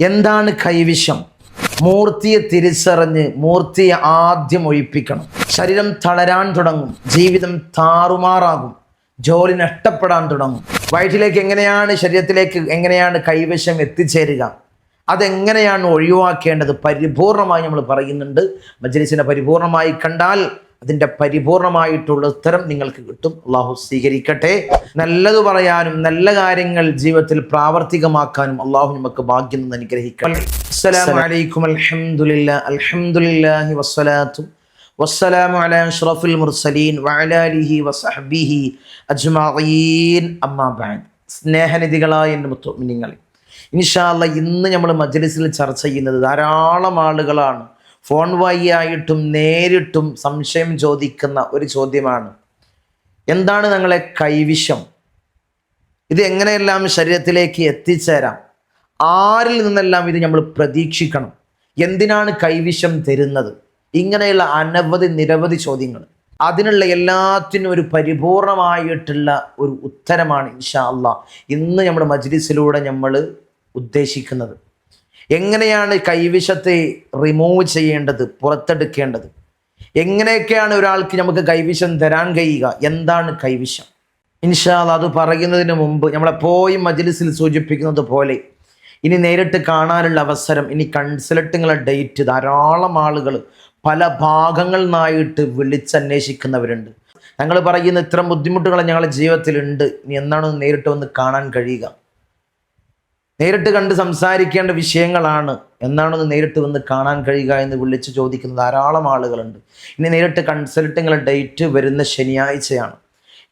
എന്താണ് കൈവിഷം മൂർത്തിയെ തിരിച്ചറിഞ്ഞ് മൂർത്തിയെ ആദ്യം ഒഴിപ്പിക്കണം. ശരീരം തളരാൻ തുടങ്ങും. ജീവിതം താറുമാറാകും. ജോലി നഷ്ടപ്പെടാൻ തുടങ്ങും. വയറ്റിലേക്ക് എങ്ങനെയാണ് ശരീരത്തിലേക്ക് എങ്ങനെയാണ് കൈവശം എത്തിച്ചേരുക? അതെങ്ങനെയാണ് ഒഴിവാക്കേണ്ടത്? പരിപൂർണമായി നമ്മൾ പറയുന്നുണ്ട്. മജ്ലിസിനെ പരിപൂർണമായി കണ്ടാൽ അതിന്റെ പരിപൂർണമായിട്ടുള്ള ഉത്തരം നിങ്ങൾക്ക് കിട്ടും. അള്ളാഹു സ്വീകരിക്കട്ടെ. നല്ലത് പറയാനും നല്ല കാര്യങ്ങൾ ജീവിതത്തിൽ പ്രാവർത്തികമാക്കാനും അള്ളാഹു നമുക്ക് ഭാഗ്യം എന്ന് അനുഗ്രഹിക്കട്ടെ. അസ്സലാമു അലൈക്കും അൽഹംദുലില്ലാ. അൽഹംദുലില്ലാഹി സ്നേഹനിധികളായ എന്റെ മുത്തുമിനിങ്ങളെ ഇൻഷാല്ല ഇന്ന് നമ്മൾ മജ്ലിസിൽ ചർച്ച ചെയ്യുന്നത് ധാരാളം ആളുകളാണ്. ഫോൺ വഴിയായിട്ടും നേരിട്ടും സംശയം ചോദിക്കുന്ന ഒരു ചോദ്യമാണ്. എന്താണ് ഞങ്ങളെ കൈവിഷം ഇത് എങ്ങനെയെല്ലാം ശരീരത്തിലേക്ക് എത്തിച്ചേരാം? ആരിൽ നിന്നെല്ലാം ഇത് നമ്മൾ പ്രതീക്ഷിക്കണം? എന്തിനാണ് കൈവിഷം തരുന്നത്? ഇങ്ങനെയുള്ള അനവധി നിരവധി ചോദ്യങ്ങൾ. അതിനുള്ള എല്ലാത്തിനും ഒരു പരിപൂർണമായിട്ടുള്ള ഒരു ഉത്തരമാണ് ഇൻഷാ അള്ളാ ഇന്ന് നമ്മുടെ മജ്ലിസിലൂടെ നമ്മൾ ഉദ്ദേശിക്കുന്നത് എങ്ങനെയാണ് കൈവിഷത്തെ റിമൂവ് ചെയ്യേണ്ടത് പുറത്തെടുക്കേണ്ടത്? എങ്ങനെയൊക്കെയാണ് ഒരാൾക്ക് നമുക്ക് കൈവിഷം തരാൻ കഴിയുക? എന്താണ് കൈവിഷം? ഇൻഷാൽ അത് പറയുന്നതിന് മുമ്പ് നമ്മളെപ്പോഴും മജ്ലിസിൽ സൂചിപ്പിക്കുന്നത് പോലെ ഇനി നേരിട്ട് കാണാനുള്ള അവസരം ഇനി കൺസൾട്ടിങ്ങളെ ഡേറ്റ് ധാരാളം ആളുകൾ പല ഭാഗങ്ങളിൽ നിന്നായിട്ട് വിളിച്ചന്വേഷിക്കുന്നവരുണ്ട്. ഞങ്ങൾ പറയുന്ന ഇത്തരം ബുദ്ധിമുട്ടുകൾ ഞങ്ങളുടെ ജീവിതത്തിലുണ്ട്. ഇനി എന്നാണ് നേരിട്ട് വന്ന് കാണാൻ കഴിയുക? നേരിട്ട് കണ്ട് സംസാരിക്കേണ്ട വിഷയങ്ങളാണ്. എന്നാണൊന്ന് നേരിട്ട് വന്ന് കാണാൻ കഴിയുക എന്ന് വിളിച്ച് ചോദിക്കുന്ന ധാരാളം ആളുകളുണ്ട്. ഇനി നേരിട്ട് കൺസൾട്ടിങ്ങളുടെ ഡേറ്റ് വരുന്ന ശനിയാഴ്ചയാണ്.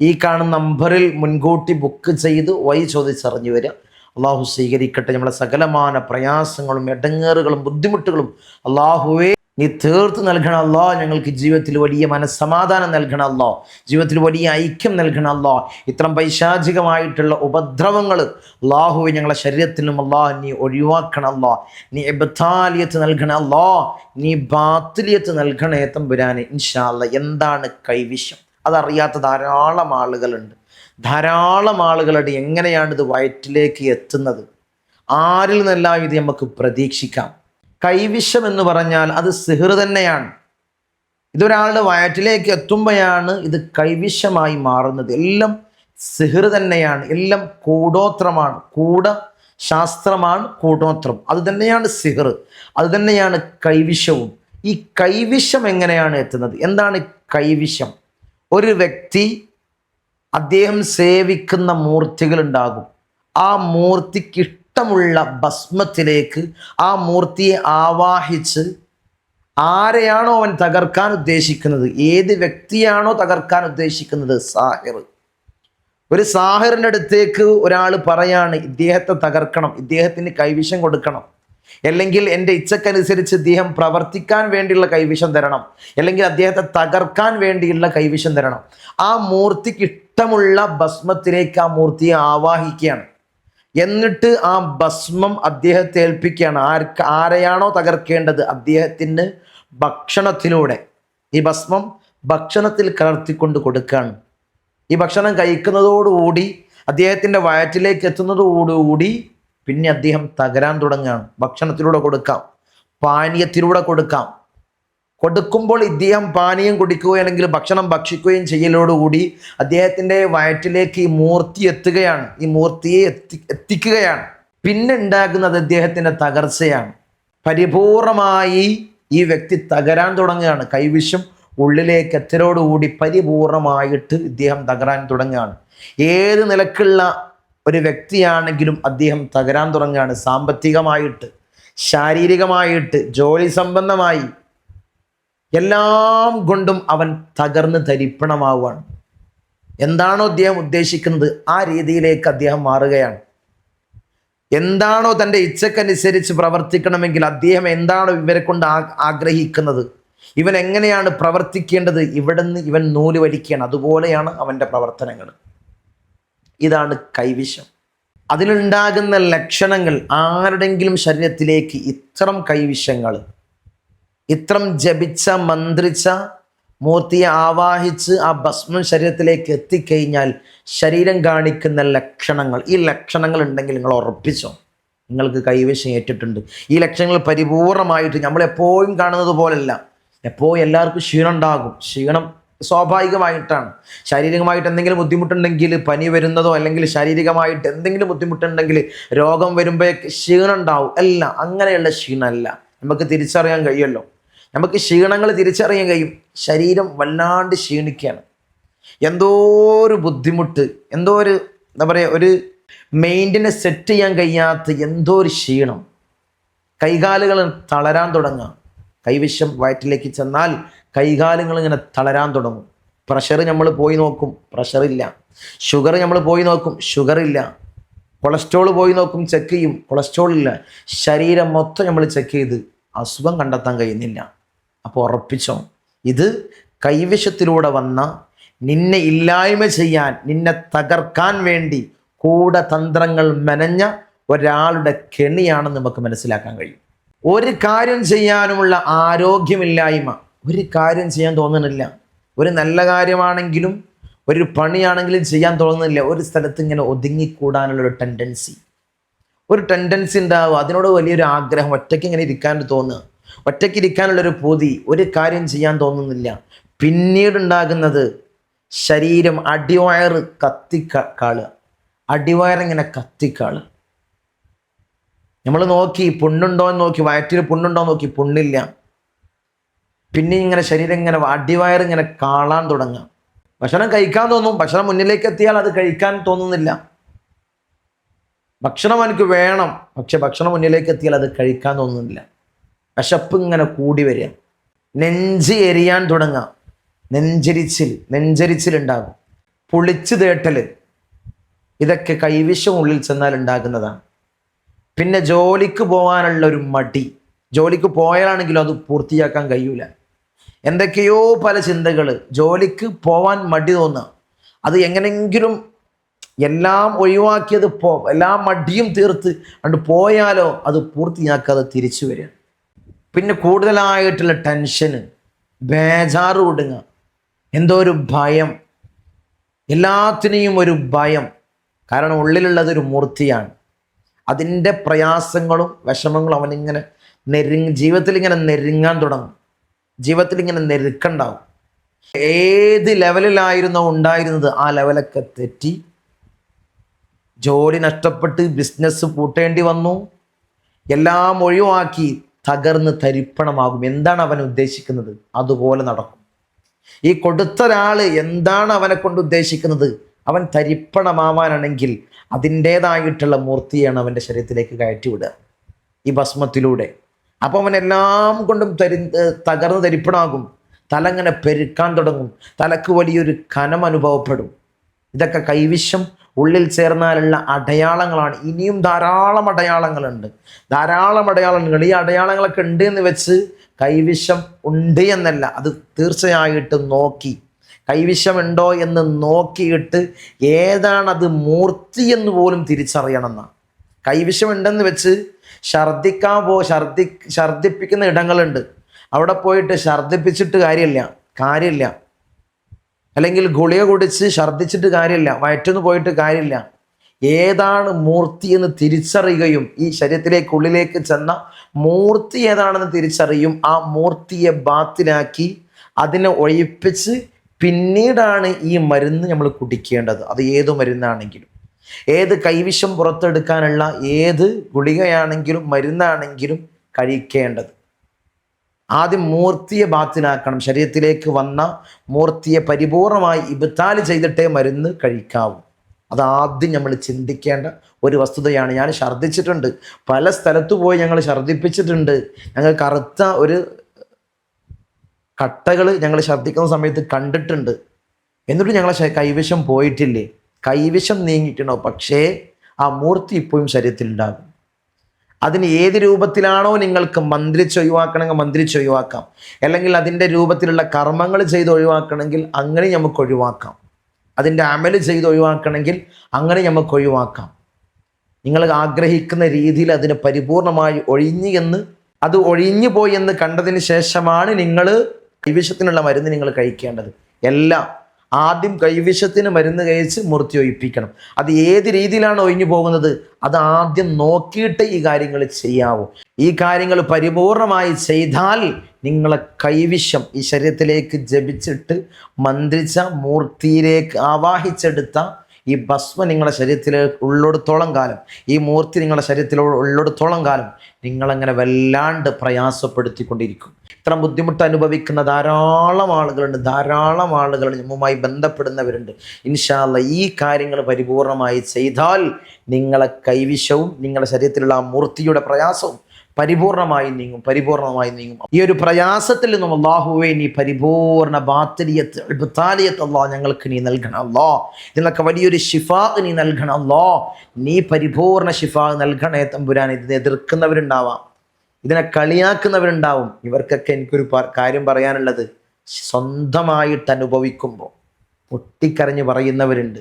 ഈ കാണുന്ന നമ്പറിൽ മുൻകൂട്ടി ബുക്ക് ചെയ്ത് വഴി ചോദിച്ചറിഞ്ഞു വരിക. അള്ളാഹു സ്വീകരിക്കട്ടെ. നമ്മളെ സകലമാന പ്രയാസങ്ങളും എടങ്ങേറുകളും ബുദ്ധിമുട്ടുകളും അള്ളാഹുവേ നീ തീർത്ത് നൽകണം അല്ലോ ഞങ്ങൾക്ക് ജീവിതത്തിൽ വലിയ മനസ്സമാധാനം നൽകണം അല്ലോ ജീവിതത്തിൽ വലിയ ഐക്യം നൽകണം ഇത്രയും ഇത്തരം പൈശാചികമായിട്ടുള്ള ഉപദ്രവങ്ങൾ അള്ളാഹുവെ ഞങ്ങളെ ശരീരത്തിലും അള്ളാഹ് നീ ഒഴിവാക്കണമല്ലോ നീ എബത്താലിയത്ത് നൽകണം അല്ലോ നീ ബാത്തിലിയത്ത് നൽകണേ തമ്പുരാനെ. ഇൻഷാല്ല എന്താണ് കൈവിഷം അതറിയാത്ത ധാരാളം ആളുകളുണ്ട്. ധാരാളം ആളുകളുടെ എങ്ങനെയാണ് ഇത് വയറ്റിലേക്ക് എത്തുന്നത്? ആരിൽ നിന്നെല്ലാം ഇത് നമുക്ക് പ്രതീക്ഷിക്കാം? കൈവിഷം എന്ന് പറഞ്ഞാൽ അത് സിഹർ തന്നെയാണ്. ഇതൊരാളുടെ വയറ്റിലേക്ക് എത്തുമ്പോഴാണ് ഇത് കൈവിഷമായി മാറുന്നത്. എല്ലാം സിഹർ തന്നെയാണ്. എല്ലാം കൂടോത്രമാണ്. കൂട ശാസ്ത്രമാണ് കൂടോത്രം. അത് തന്നെയാണ് സിഹർ. അത് തന്നെയാണ് കൈവിഷവും ഈ കൈവിഷം എങ്ങനെയാണ് എത്തുന്നത്? എന്താണ് കൈവിഷം ഒരു വ്യക്തി അദ്ദേഹം സേവിക്കുന്ന മൂർത്തികൾ ഉണ്ടാകും ആ മൂർത്തിക്ക് ഇഷ്ടമുള്ള ഭസ്മത്തിലേക്ക് ആ മൂർത്തിയെ ആവാഹിച്ച് ആരെയാണോ അവൻ തകർക്കാൻ ഉദ്ദേശിക്കുന്നത്? ഏത് വ്യക്തിയാണോ തകർക്കാൻ ഉദ്ദേശിക്കുന്നത്? സാഹിർ. ഒരു സാഹിറിന്റെ അടുത്തേക്ക് ഒരാൾ പറയാണ് ഇദ്ദേഹത്തെ തകർക്കണം ഇദ്ദേഹത്തിന് കൈവിഷം കൊടുക്കണം. അല്ലെങ്കിൽ എന്റെ ഇച്ഛക്കനുസരിച്ച് ഇദ്ദേഹം പ്രവർത്തിക്കാൻ വേണ്ടിയുള്ള കൈവിഷം തരണം. അല്ലെങ്കിൽ അദ്ദേഹത്തെ തകർക്കാൻ വേണ്ടിയുള്ള കൈവിഷം തരണം. ആ മൂർത്തിക്ക് ഇഷ്ടമുള്ള ഭസ്മത്തിലേക്ക് ആ മൂർത്തിയെ ആവാഹിക്കുകയാണ്. എന്നിട്ട് ആ ഭസ്മം അദ്ദേഹത്തെ ഏൽപ്പിക്കുകയാണ്. ആർക്ക് ആരെയാണോ തകർക്കേണ്ടത്? അദ്ദേഹത്തിന് ഭക്ഷണത്തിലൂടെ. ഈ ഭസ്മം ഭക്ഷണത്തിൽ കലർത്തിക്കൊണ്ട് കൊടുക്കുകയാണ്. ഈ ഭക്ഷണം കഴിക്കുന്നതോടുകൂടി അദ്ദേഹത്തിന്റെ വയറ്റിലേക്ക് എത്തുന്നതോടുകൂടി പിന്നെ അദ്ദേഹം തകരാൻ തുടങ്ങുകയാണ്. ഭക്ഷണത്തിലൂടെ കൊടുക്കാം. പാനീയത്തിലൂടെ കൊടുക്കാം. കൊടുക്കുമ്പോൾ ഇദ്ദേഹം പാനീയം കുടിക്കുകയാണെങ്കിൽ ഭക്ഷണം ഭക്ഷിക്കുകയും ചെയ്യലോടുകൂടി അദ്ദേഹത്തിന്റെ വയറ്റിലേക്ക് ഈ മൂർത്തി എത്തുകയാണ്. ഈ മൂർത്തിയെ എത്തി എത്തിക്കുകയാണ്. പിന്നെ ഉണ്ടാകുന്നത് അദ്ദേഹത്തിന്റെ തകർച്ചയാണ്. പരിപൂർണമായി ഈ വ്യക്തി തകരാൻ തുടങ്ങുകയാണ്. കൈവിശം ഉള്ളിലേക്ക് എത്തലോടുകൂടി പരിപൂർണമായിട്ട് ഇദ്ദേഹം തകരാൻ തുടങ്ങുകയാണ്. ഏത് നിലക്കുള്ള ഒരു വ്യക്തിയാണെങ്കിലും അദ്ദേഹം തകരാൻ തുടങ്ങുകയാണ്. സാമ്പത്തികമായിട്ട് ശാരീരികമായിട്ട് ജോലി സംബന്ധമായി എല്ലാം കൊണ്ടും അവൻ തകർന്ന് തരിപ്പണമാവുകയാണ് എന്താണോ അദ്ദേഹം ഉദ്ദേശിക്കുന്നത്? ആ രീതിയിലേക്ക് അദ്ദേഹം മാറുകയാണ്. എന്താണോ തന്റെ ഇച്ഛക്കനുസരിച്ച് പ്രവർത്തിക്കണമെങ്കിൽ അദ്ദേഹം എന്താണോ ഇവരെ കൊണ്ട് ആഗ്രഹിക്കുന്നത്? ഇവൻ എങ്ങനെയാണ് പ്രവർത്തിക്കേണ്ടത്? ഇവിടെ നിന്ന് ഇവൻ നൂൽ വലിക്കുകയാണ്. അതുപോലെയാണ് അവന്റെ പ്രവർത്തനങ്ങൾ. ഇതാണ് കൈവിഷം അതിലുണ്ടാകുന്ന ലക്ഷണങ്ങൾ ആരുടെങ്കിലും ശരീരത്തിലേക്ക് ഇത്തരം കൈവിഷങ്ങൾ ഇത്രം ജപിച്ച മന്ത്രിച്ച മൂർത്തിയെ ആവാഹിച്ച് ആ ഭസ്മം ശരീരത്തിലേക്ക് എത്തിക്കഴിഞ്ഞാൽ ശരീരം കാണിക്കുന്ന ലക്ഷണങ്ങൾ. ഈ ലക്ഷണങ്ങൾ ഉണ്ടെങ്കിൽ നിങ്ങൾ ഉറപ്പിച്ചോ. നിങ്ങൾക്ക് കൈവശം ഏറ്റിട്ടുണ്ട്. ഈ ലക്ഷണങ്ങൾ പരിപൂർണമായിട്ട് നമ്മൾ എപ്പോഴും കാണുന്നത് പോലല്ല എപ്പോഴും എല്ലാവർക്കും ക്ഷീണം ഉണ്ടാകും. ക്ഷീണം സ്വാഭാവികമായിട്ടാണ്. ശാരീരികമായിട്ട് എന്തെങ്കിലും ബുദ്ധിമുട്ടുണ്ടെങ്കിൽ പനി വരുന്നതോ അല്ലെങ്കിൽ ശാരീരികമായിട്ട് എന്തെങ്കിലും ബുദ്ധിമുട്ടുണ്ടെങ്കിൽ രോഗം വരുമ്പോഴേക്ക് ക്ഷീണം ഉണ്ടാവും. അല്ല അങ്ങനെയുള്ള ക്ഷീണമല്ല. നമുക്ക് തിരിച്ചറിയാൻ കഴിയുമല്ലോ. നമുക്ക് ക്ഷീണങ്ങൾ തിരിച്ചറിയാൻ കഴിയും. ശരീരം വല്ലാണ്ട് ക്ഷീണിക്കുകയാണ്. എന്തോ ഒരു ബുദ്ധിമുട്ട് എന്തോ ഒരു എന്താ പറയുക ഒരു മെയിന്റിനെ സെറ്റ് ചെയ്യാൻ കഴിയാത്ത എന്തോ ഒരു ക്ഷീണം. കൈകാലുകൾ തളരാൻ തുടങ്ങുക കൈവിഷം വയറ്റിലേക്ക് ചെന്നാൽ കൈകാലുകൾ ഇങ്ങനെ തളരാൻ തുടങ്ങും. പ്രഷർ നമ്മൾ പോയി നോക്കും പ്രഷർ ഇല്ല. ഷുഗർ നമ്മൾ പോയി നോക്കും ഷുഗർ ഇല്ല. കൊളസ്ട്രോൾ പോയി നോക്കും ചെക്ക് ചെയ്യും കൊളസ്ട്രോൾ ഇല്ല. ശരീരം മൊത്തം നമ്മൾ ചെക്ക് ചെയ്ത് അസുഖം കണ്ടെത്താൻ കഴിയുന്നില്ല. അപ്പോൾ ഉറപ്പിച്ചോ. ഇത് കൈവശത്തിലൂടെ വന്ന നിന്നെ ഇല്ലായ്മ ചെയ്യാൻ നിന്നെ തകർക്കാൻ വേണ്ടി കൂടെ തന്ത്രങ്ങൾ മെനഞ്ഞ ഒരാളുടെ കെണിയാണെന്ന് നമുക്ക് മനസ്സിലാക്കാൻ കഴിയും. ഒരു കാര്യം ചെയ്യാനുമുള്ള ആരോഗ്യമില്ലായ്മ ഒരു കാര്യം ചെയ്യാൻ തോന്നുന്നില്ല. ഒരു നല്ല കാര്യമാണെങ്കിലും ഒരു പണിയാണെങ്കിലും ചെയ്യാൻ തോന്നുന്നില്ല. ഒരു സ്ഥലത്ത് ഇങ്ങനെ ഒതുങ്ങിക്കൂടാനുള്ള ഒരു ടെൻഡൻസി ഒരു ടെൻഡൻസി ഉണ്ടാവും അതിനോട് വലിയൊരു ആഗ്രഹം ഒറ്റയ്ക്ക് ഇങ്ങനെ ഇരിക്കാൻ തോന്നുക. ഒറ്റയ്ക്ക് ഇരിക്കാനുള്ളൊരു പൂതി ഒരു കാര്യം ചെയ്യാൻ തോന്നുന്നില്ല. പിന്നീടുണ്ടാകുന്നത് ശരീരം അടിവയർ കത്തിക്കാൾ അടിവയറിങ്ങനെ കത്തിക്കാൾ നമ്മൾ നോക്കി പുണ്ണുണ്ടോ എന്ന് നോക്കി വയറ്റിൽ പുണ്ണുണ്ടോ നോക്കി പുണ്ണില്ല. പിന്നെ ഇങ്ങനെ ശരീരം ഇങ്ങനെ അടിവയർ ഇങ്ങനെ കാളാൻ തുടങ്ങാം ഭക്ഷണം കഴിക്കാൻ തോന്നും ഭക്ഷണം മുന്നിലേക്ക് എത്തിയാൽ അത് കഴിക്കാൻ തോന്നുന്നില്ല. ഭക്ഷണം എനിക്ക് വേണം പക്ഷെ ഭക്ഷണം മുന്നിലേക്ക് എത്തിയാൽ അത് കഴിക്കാൻ തോന്നുന്നില്ല. വിശപ്പ് ഇങ്ങനെ കൂടി വരിക. നെഞ്ച് എരിയാൻ തുടങ്ങുക നെഞ്ചരിച്ചിൽ നെഞ്ചരിച്ചിലുണ്ടാകും. പുളിച്ചു തേട്ടൽ. ഇതൊക്കെ കൈവിഷം ഉള്ളിൽ ചെന്നാൽ ഉണ്ടാകുന്നതാണ്. പിന്നെ ജോലിക്ക് പോകാനുള്ള ഒരു മടി. ജോലിക്ക് പോയാലാണെങ്കിലും അത് പൂർത്തിയാക്കാൻ കഴിയൂല. എന്തൊക്കെയോ പല ചിന്തകൾ ജോലിക്ക് പോവാൻ മടി തോന്നുക അത് എങ്ങനെങ്കിലും എല്ലാം ഒഴിവാക്കിയത് പോ എല്ലാ മടിയും തീർത്ത് കണ്ട് പോയാലോ അത് പൂർത്തിയാക്കാതെ തിരിച്ചു വരിക. പിന്നെ കൂടുതലായിട്ടുള്ള ടെൻഷന് ബേജാറ് കൊടുങ്ങുക എന്തോ ഒരു ഭയം. എല്ലാത്തിനെയും ഒരു ഭയം. കാരണം ഉള്ളിലുള്ളത് ഒരു മൂർത്തിയാണ്. അതിന്റെ പ്രയാസങ്ങളും വിഷമങ്ങളും അവനിങ്ങനെ നെരുങ്ങി ജീവിതത്തിൽ ഇങ്ങനെ നെരുങ്ങാൻ തുടങ്ങും. ജീവിതത്തിൽ ഇങ്ങനെ നെരുക്കുണ്ടാവും. ഏത് ലെവലിലായിരുന്നോ ഉണ്ടായിരുന്നത് ആ ലെവലൊക്കെ തെറ്റി. ജോലി നഷ്ടപ്പെട്ട് ബിസിനസ് പൂട്ടേണ്ടി വന്നു. എല്ലാം ഒഴിവാക്കി. തകർന്ന് തരിപ്പണമാകും. എന്താണ് അവൻ ഉദ്ദേശിക്കുന്നത്? അതുപോലെ നടക്കും. ഈ കൊടുത്ത ഒരാൾ എന്താണ് അവനെ കൊണ്ട് ഉദ്ദേശിക്കുന്നത്? അവൻ തരിപ്പണമാവാനാണെങ്കിൽ അതിന്റേതായിട്ടുള്ള മൂർത്തിയാണ് അവന്റെ ശരീരത്തിലേക്ക് കയറ്റിവിടുക ഈ ഭസ്മത്തിലൂടെ. അപ്പോൾ അവൻ എല്ലാം കൊണ്ടും തരി തകർന്ന് തരിപ്പണാകും തലങ്ങനെ പെരുക്കാൻ തുടങ്ങും. തലക്ക് വലിയൊരു കനം അനുഭവപ്പെടും. ഇതൊക്കെ കൈവിശം ഉള്ളിൽ ചേർന്നാലുള്ള അടയാളങ്ങളാണ്. ഇനിയും ധാരാളം അടയാളങ്ങളുണ്ട്. ധാരാളം അടയാളങ്ങൾ ഈ അടയാളങ്ങളൊക്കെ ഉണ്ട് എന്ന് വെച്ച് കൈവിശം ഉണ്ട് എന്നല്ല അത് തീർച്ചയായിട്ടും നോക്കി. കൈവിഷമുണ്ടോ എന്ന് നോക്കിയിട്ട് ഏതാണത് മൂർത്തി എന്ന് പോലും തിരിച്ചറിയണമെന്നാണ്. കൈവിഷമുണ്ടെന്ന് വെച്ച് ഛർദിക്കാൻ പോ ഛർദി ഛർദിപ്പിക്കുന്ന ഇടങ്ങളുണ്ട്. അവിടെ പോയിട്ട് ഛർദിപ്പിച്ചിട്ട് കാര്യമില്ല കാര്യമില്ല. അല്ലെങ്കിൽ ഗുളിക കുടിച്ച് ഛർദ്ദിച്ചിട്ട് കാര്യമില്ല വയറ്റുനിന്ന് പോയിട്ട് കാര്യമില്ല. ഏതാണ് മൂർത്തി എന്ന് തിരിച്ചറിയുകയും ഈ ശരീരത്തിലേക്കുള്ളിലേക്ക് ചെന്ന മൂർത്തി ഏതാണെന്ന് തിരിച്ചറിയും ആ മൂർത്തിയെ ബാത്തിലാക്കി അതിനെ ഒഴിപ്പിച്ച് പിന്നീടാണ് ഈ മരുന്ന് നമ്മൾ കുടിക്കേണ്ടത്. അത് ഏത് മരുന്നാണെങ്കിലും ഏത് കൈവിഷം പുറത്തെടുക്കാനുള്ള ഏത് ഗുളികയാണെങ്കിലും മരുന്നാണെങ്കിലും കഴിക്കേണ്ടത്. ആദ്യം മൂർത്തിയെ ബാത്തിനാക്കണം. ശരീരത്തിലേക്ക് വന്ന മൂർത്തിയെ പരിപൂർണമായി ഇബത്താൽ ചെയ്തിട്ടേ മരുന്ന് കഴിക്കാവൂ. അതാദ്യം നമ്മൾ ചിന്തിക്കേണ്ട ഒരു വസ്തുതയാണ്. ഞാൻ ഛർദ്ദിച്ചിട്ടുണ്ട്. പല സ്ഥലത്ത് പോയി ഞങ്ങൾ ഛർദ്ദിപ്പിച്ചിട്ടുണ്ട്. ഞങ്ങൾ കറുത്ത ഒരു കട്ടകൾ ഞങ്ങൾ ഛർദ്ദിക്കുന്ന സമയത്ത് കണ്ടിട്ടുണ്ട്. എന്നിട്ട് ഞങ്ങളെ കൈവശം പോയിട്ടില്ലേ? കൈവശം നീങ്ങിയിട്ടുണ്ടോ പക്ഷേ ആ മൂർത്തി ഇപ്പോഴും ശരീരത്തിലുണ്ടാകും. അതിന് ഏത് രൂപത്തിലാണോ നിങ്ങൾക്ക് മന്ത്രിച്ച് ഒഴിവാക്കണമെങ്കിൽ മന്ത്രിച്ച് ഒഴിവാക്കാം. അല്ലെങ്കിൽ അതിന്റെ രൂപത്തിലുള്ള കർമ്മങ്ങൾ ചെയ്ത് ഒഴിവാക്കണമെങ്കിൽ അങ്ങനെ നമുക്ക് ഒഴിവാക്കാം. അതിന്റെ അമൽ ചെയ്ത് ഒഴിവാക്കണമെങ്കിൽ അങ്ങനെ നമുക്ക് ഒഴിവാക്കാം. നിങ്ങൾ ആഗ്രഹിക്കുന്ന രീതിയിൽ അതിന് പരിപൂർണമായി ഒഴിഞ്ഞു എന്ന് അത് ഒഴിഞ്ഞു പോയി എന്ന് കണ്ടതിന് ശേഷമാണ് നിങ്ങൾ കൈവിഷത്തിനുള്ള മരുന്ന് നിങ്ങൾ കഴിക്കേണ്ടത്. എല്ലാം ആദ്യം കൈവിഷത്തിന് മരുന്ന് കഴിച്ച് മൂർത്തി ഒഴിപ്പിക്കണം. അത് ഏത് രീതിയിലാണ് ഒഴിഞ്ഞു പോകുന്നത്? അത് ആദ്യം നോക്കിയിട്ട് ഈ കാര്യങ്ങൾ ചെയ്യാവൂ. ഈ കാര്യങ്ങൾ പരിപൂർണമായി ചെയ്താൽ നിങ്ങളെ കൈവിഷം ഈ ശരീരത്തിലേക്ക് ജപിച്ചിട്ട് മന്ത്രിച്ച മൂർത്തിയിലേക്ക് ആവാഹിച്ചെടുത്ത ഈ ഭസ്മ നിങ്ങളുടെ ശരീരത്തിൽ ഉള്ളിടത്തോളം കാലം ഈ മൂർത്തി നിങ്ങളുടെ ശരീരത്തിൽ ഉള്ളിടത്തോളം കാലം നിങ്ങളങ്ങനെ വല്ലാണ്ട് പ്രയാസപ്പെടുത്തിക്കൊണ്ടിരിക്കും. ഇത്ര ബുദ്ധിമുട്ട് അനുഭവിക്കുന്ന ധാരാളം ആളുകളുണ്ട്. ധാരാളം ആളുകൾ നമ്മുമായി ബന്ധപ്പെടുന്നവരുണ്ട്. ഇൻഷാല്ല ഈ കാര്യങ്ങൾ പരിപൂർണമായി ചെയ്താൽ നിങ്ങളെ കൈവിഷവും നിങ്ങളുടെ ശരീരത്തിലുള്ള ആ മൂർത്തിയുടെ പ്രയാസവും പരിപൂർണമായി നീങ്ങും പരിപൂർണമായി നീങ്ങും. ഈ ഒരു പ്രയാസത്തിൽ നിന്നും അള്ളാഹുവെ നീ പരിപൂർണ ബാത്തരിയത്ത് അൽബത്താലിയത്ത് അള്ളാഹ് ഞങ്ങൾക്ക് നീ നൽകണം അല്ലോ. ഇതിനൊക്കെ വലിയൊരു ഷിഫാ നീ നൽകണം അല്ലോ. നീ പരിപൂർണ ഷിഫാ നൽകണേ തമ്പുരാൻ ഇതിനെ എതിർക്കുന്നവരുണ്ടാവാം. ഇതിനെ കളിയാക്കുന്നവരുണ്ടാവും. ഇവർക്കൊക്കെ എനിക്കൊരു കാര്യം പറയാനുള്ളത്. സ്വന്തമായിട്ട് അനുഭവിക്കുമ്പോൾ പൊട്ടിക്കരഞ്ഞ് പറയുന്നവരുണ്ട്.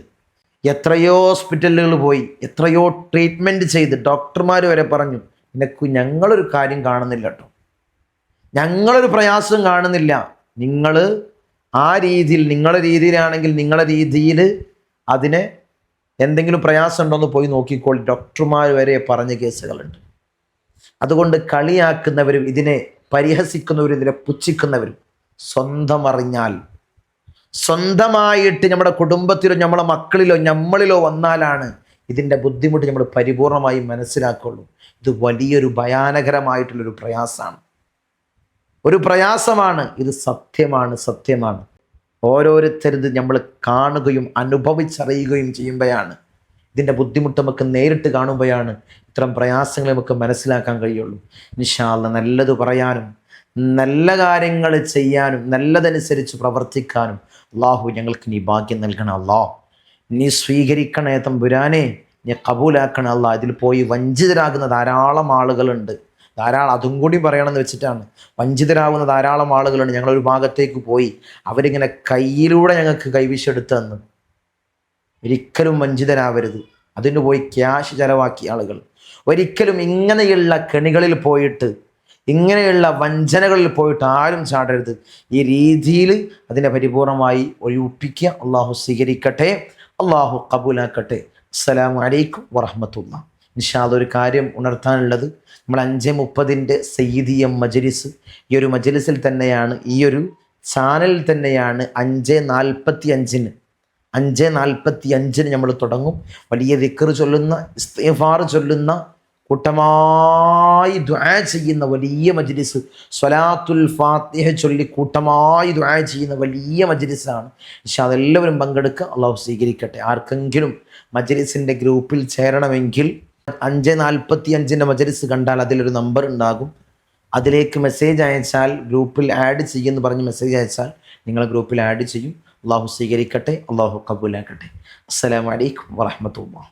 എത്രയോ ഹോസ്പിറ്റലുകൾ പോയി എത്രയോ ട്രീറ്റ്മെന്റ് ചെയ്ത് ഡോക്ടർമാർ വരെ പറഞ്ഞു നിനക്ക് ഞങ്ങളൊരു കാര്യം കാണുന്നില്ല കേട്ടോ ഞങ്ങളൊരു പ്രയാസം കാണുന്നില്ല. നിങ്ങൾ ആ രീതിയിൽ നിങ്ങളുടെ രീതിയിലാണെങ്കിൽ നിങ്ങളുടെ രീതിയിൽ അതിനെ എന്തെങ്കിലും പ്രയാസം ഉണ്ടോ എന്ന് പോയി നോക്കിക്കോളി. ഡോക്ടർമാർ വരെ പറഞ്ഞ കേസുകളുണ്ട്. അതുകൊണ്ട് കളിയാക്കുന്നവരും ഇതിനെ പരിഹസിക്കുന്നവരും ഇതിനെ പുച്ഛിക്കുന്നവരും സ്വന്തം അറിഞ്ഞാൽ സ്വന്തമായിട്ട് നമ്മുടെ കുടുംബത്തിലോ നമ്മളെ മക്കളിലോ നമ്മളിലോ വന്നാലാണ് ഇതിന്റെ ബുദ്ധിമുട്ട് നമ്മൾ പരിപൂർണമായി മനസ്സിലാക്കുള്ളൂ ഇത് വലിയൊരു ഭയാനകരമായിട്ടുള്ളൊരു പ്രയാസമാണ്. ഒരു പ്രയാസമാണ്. ഇത് സത്യമാണ് സത്യമാണ്. ഓരോരുത്തരും നമ്മൾ കാണുകയും അനുഭവിച്ചറിയുകയും ചെയ്യുമ്പോഴാണ് ഇതിന്റെ ബുദ്ധിമുട്ട് നമുക്ക് നേരിട്ട് കാണുമ്പോഴാണ് ഇത്തരം പ്രയാസങ്ങളെ നമുക്ക് മനസ്സിലാക്കാൻ കഴിയുള്ളൂ. നിശാല നല്ലത് പറയാനും നല്ല കാര്യങ്ങൾ ചെയ്യാനും നല്ലതനുസരിച്ച് പ്രവർത്തിക്കാനും അള്ളാഹു ഞങ്ങൾക്ക് നീ ഭാഗ്യം നൽകണം അള്ളാ നീ സ്വീകരിക്കണേ തമ്പുരാനെ നീ കബൂലാക്കണം അള്ളാ ഇതിൽ പോയി വഞ്ചിതരാകുന്ന ധാരാളം ആളുകളുണ്ട്. ധാരാളം അതും കൂടി പറയണമെന്ന് വെച്ചിട്ടാണ്. വഞ്ചിതരാകുന്ന ധാരാളം ആളുകളുണ്ട്. ഞങ്ങളൊരു ഭാഗത്തേക്ക് പോയി അവരിങ്ങനെ കയ്യിലൂടെ ഞങ്ങൾക്ക് കൈവിഷെടുത്ത് തന്നു. ഒരിക്കലും വഞ്ചിതരാവരുത്. അതിന് പോയി ക്യാഷ് ചെലവാക്കിയ ആളുകൾ. ഒരിക്കലും ഇങ്ങനെയുള്ള കെണികളിൽ പോയിട്ട് ഇങ്ങനെയുള്ള വഞ്ചനകളിൽ പോയിട്ട് ആരും ചാടരുത്. ഈ രീതിയിൽ അതിനെ പരിപൂർണമായി ഒഴിപ്പിക്കുക. അള്ളാഹു സ്വീകരിക്കട്ടെ. അള്ളാഹു കബൂലാക്കട്ടെ. അസ്സലാമു അലൈക്കും വറഹമത്തുള്ള നിഷാദ് ഒരു കാര്യം ഉണർത്താനുള്ളത്. നമ്മൾ അഞ്ച് മുപ്പതിന്റെ സയ്യിദിയം മജലിസ് ഈ ഒരു മജലിസിൽ തന്നെയാണ് ഈ ഒരു ചാനലിൽ തന്നെയാണ് അഞ്ച് നാൽപ്പത്തി അഞ്ചിന് അഞ്ച് നാൽപ്പത്തി അഞ്ചിന് നമ്മൾ തുടങ്ങും. വലിയ ദിക്കർ ചൊല്ലുന്ന ഇസ്തഫാർ ചൊല്ലുന്ന കൂട്ടമായി ദ്വാ ചെയ്യുന്ന വലിയ മജ്ലിസ്. സ്വലാത്തുൽ ഫാത്തിഹ ചൊല്ലി കൂട്ടമായി ദ്വാ ചെയ്യുന്ന വലിയ മജ്ലിസാണ്. പക്ഷെ അതെല്ലാവരും പങ്കെടുക്കുക അള്ളാഹു സ്വീകരിക്കട്ടെ. ആർക്കെങ്കിലും മജ്ലിസിന്റെ ഗ്രൂപ്പിൽ ചേരണമെങ്കിൽ അഞ്ച് നാൽപ്പത്തി അഞ്ചിന്റെ മജ്ലിസ് കണ്ടാൽ അതിലൊരു നമ്പർ ഉണ്ടാകും. അതിലേക്ക് മെസ്സേജ് അയച്ചാൽ ഗ്രൂപ്പിൽ ആഡ് ചെയ്യുമെന്ന് പറഞ്ഞ് മെസ്സേജ് അയച്ചാൽ നിങ്ങളെ ഗ്രൂപ്പിൽ ആഡ് ചെയ്യും. അള്ളാഹു സ്വീകരിക്കട്ടെ അള്ളാഹു കബൂലാക്കട്ടെ അസ്സലാമു അലൈക്കും വറഹ്മത്തുള്ളാഹി.